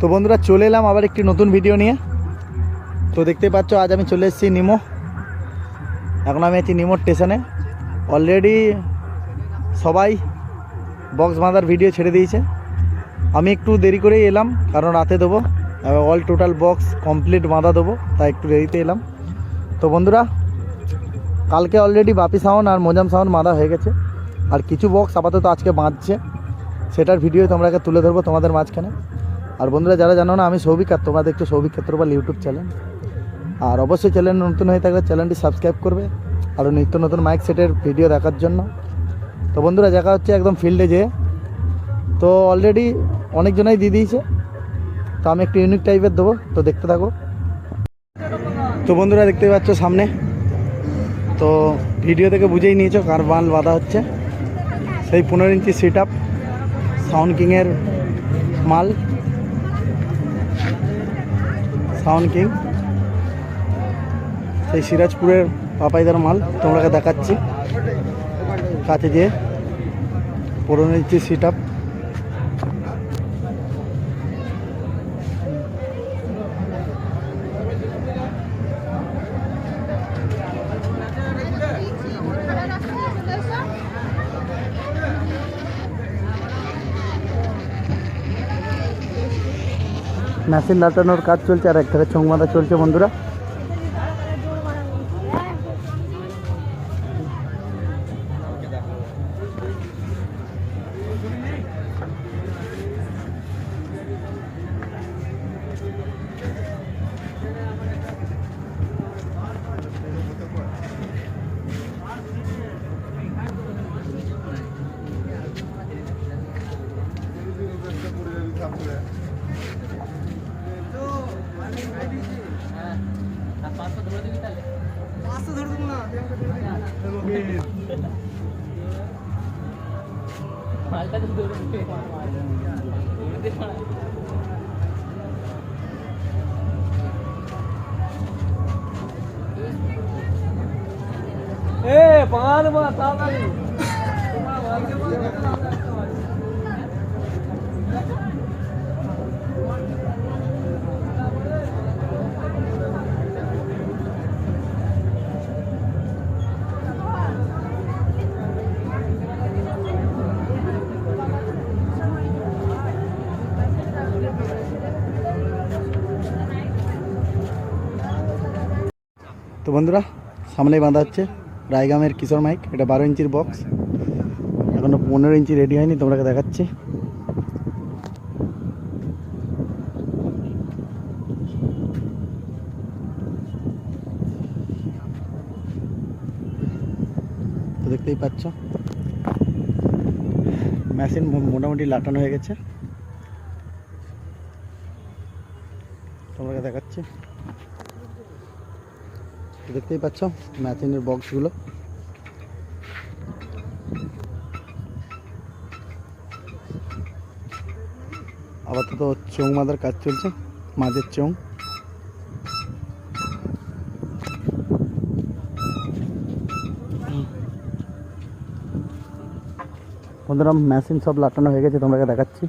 তো বন্ধুরা, চলে এলাম আবার একটি নতুন ভিডিও নিয়ে। তো দেখতেই পাচ্ছ, আজ আমি চলে এসেছি নিমো। এখন আমি আছি নিমো স্টেশনে অলরেডি সবাই বক্স বাঁধার ভিডিও ছেড়ে দিয়েছে। আমি একটু দেরি করেই এলাম, কারণ রাতে দেবো। অল টোটাল বক্স কমপ্লিট বাঁধা দেবো, তাই একটু দেরিতে এলাম। তো বন্ধুরা, কালকে অলরেডি বাপি সাউন্ড আর মোজাম সাউন্ড বাঁধা হয়ে গেছে। আর কিছু বক্স আপাতত আজকে বাঁধছে। সেটার ভিডিও তোমরাকে তুলে ধরবো তোমাদের মাঝখানে। আর বন্ধুরা, যারা জানো না, আমি সৌভিক, আর তোমরা দেখছ সৌভিক ক্ষেত্রপাল ইউটিউব চ্যানেল আর অবশ্যই চ্যানেল নতুন হয়ে থাকলে চ্যানেলটি সাবস্ক্রাইব করবে, আরও নিত্য নতুন মাইক সেটের ভিডিও দেখার জন্য। তো বন্ধুরা, দেখা হচ্ছে একদম ফিল্ডে যেয়ে। তো অলরেডি অনেকজনাই দিয়ে দিয়েছে। তো আমি একটু ইউনিক টাইপের দেবো, তো দেখতে থাকো। তো বন্ধুরা, দেখতে পাচ্ছ সামনে। তো ভিডিও থেকে বুঝেই নিয়েছো কার বাল বাঁধা হচ্ছে। সেই পনেরো ইঞ্চি সিট আপ সাউন্ড কিংয়ের মাল। Sound king. সেই সিরাজপুরের পাপাইদার মাল তোমরাকে দেখাচ্ছি। কাছে দিয়ে। পুরোনো নিচ্ছি সিট আপ মেশিন লাটানোর কাজ চলছে আর এক ধারে চোখ চলছে বন্ধুরা। E para de matar. তো বন্ধুরা, সামনেই বাঁধা হচ্ছে রায়গামের কিশোর মাইক। এটা বারো ইঞ্চির বক্স এখনও পনেরো ইঞ্চি রেডি হয়নি তোমরাকে দেখাচ্ছি। তো দেখতেই পাচ্ছ মেশিন মোটামুটি লাটানো হয়ে গেছে। তোমাকে দেখাচ্ছি। দেখতেই পাচ্ছ ম্যাচিনের বক্সগুলো। আপাতত চোং মাদার কাজ চলছে, মাঝের চোং বন্ধুরা মেশিন সব লাটানো হয়ে গেছে তোমাকে দেখাচ্ছি।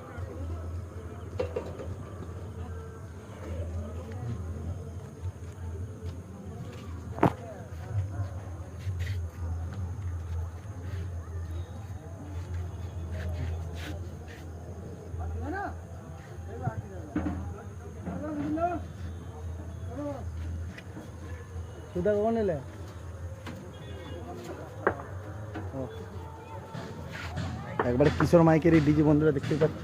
সুদা কখন এলে। একবারে কিশোর মাইকের এই ডিজি বন্ধুরা দেখতেই পাচ্ছ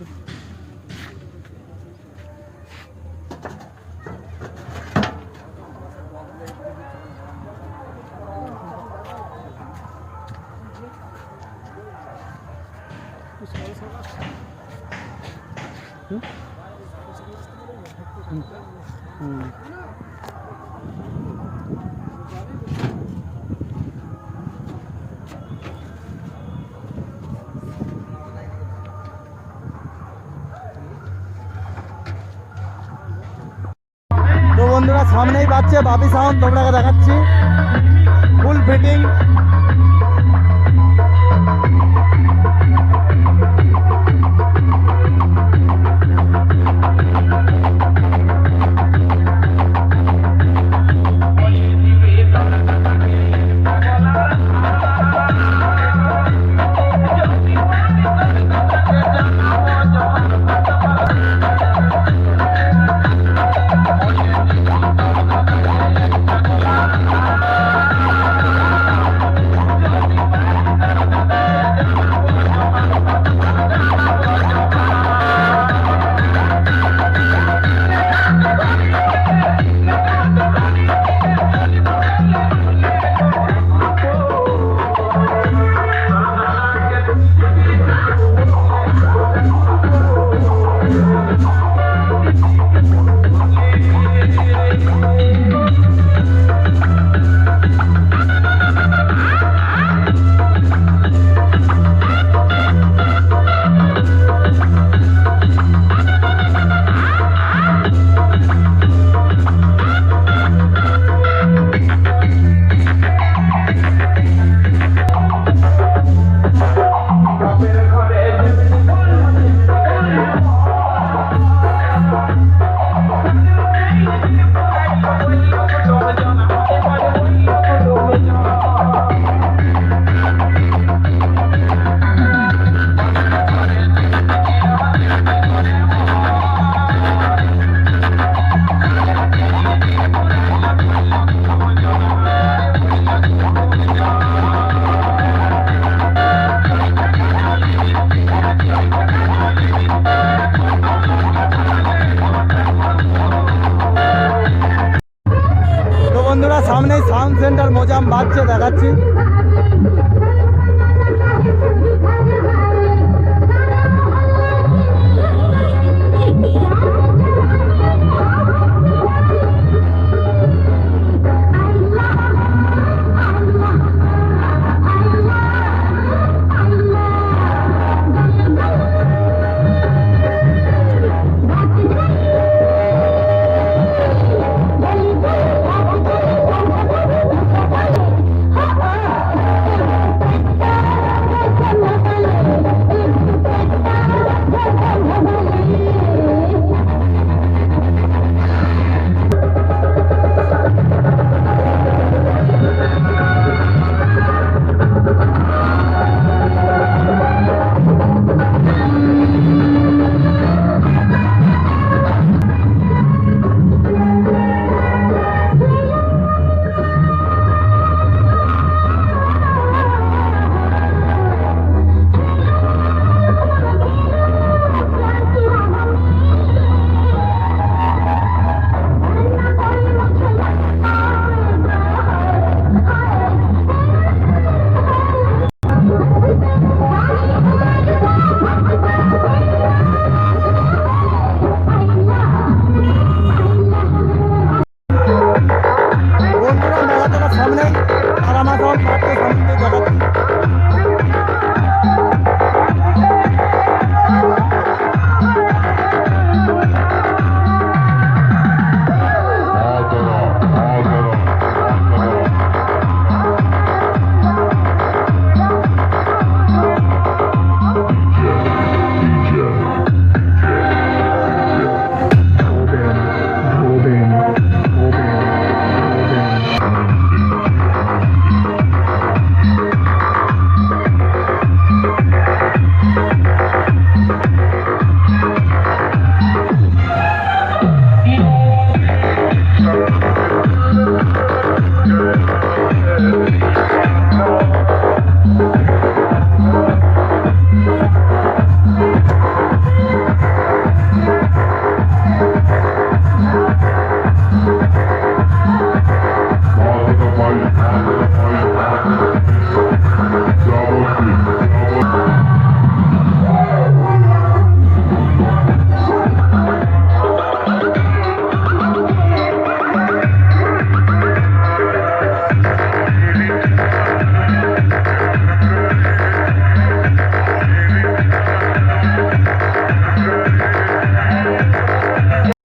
সামনেই পাচ্ছে বাবি সাউন্ড তোমরা দেখাচ্ছি। ফুল ফিটিং